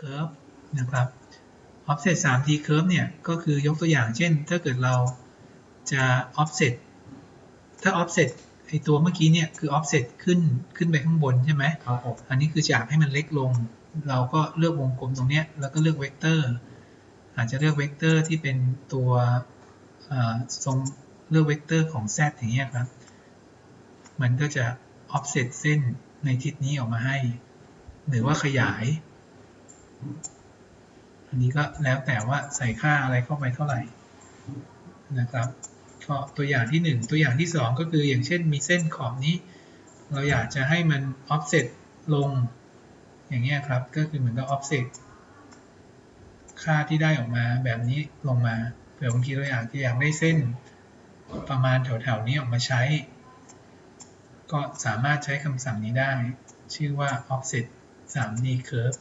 curve นะครับ offset 3D curve เนี่ย ก็คือยกตัวอย่างเช่น ถ้าเกิดเราจะ offset ถ้า offset ไอตัวเมื่อกี้เนี่ย คือ offset ขึ้นขึ้นไปข้างบนใช่ไหมครับผมอันนี้คือจะอยากให้มันเล็กลง เราก็เลือกวงกลมตรงเนี้ย แล้วก็เลือกเวกเตอร์ อาจจะเลือกเวกเตอร์ที่เป็นตัวเอ่อทรงเลือกเวกเตอร์ของ z อย่างเงี้ยครับ มันก็จะ offset เส้นในทิศนี้ออกมาให้ หรือว่าขยาย อันนี้ก็แล้วแต่ว่าใส่ค่าอะไรเข้าไปเท่าไหร่นะครับก็ตัวอย่างที่หนึ่งตัวอย่างที่สองก็คืออย่างเช่นมีเส้นขอบนี้ เราอยากจะให้มัน offset ลงอย่างเงี้ยครับ ก็คือเหมือนกับ offset ค่าที่ได้ออกมาแบบนี้ลงมาเผื่อบางทีเราอยากจะอยากได้เส้นประมาณแถวๆนี้ออกมาใช้ ก็สามารถใช้คำสั่งนี้ได้ ชื่อว่า offset 3D curve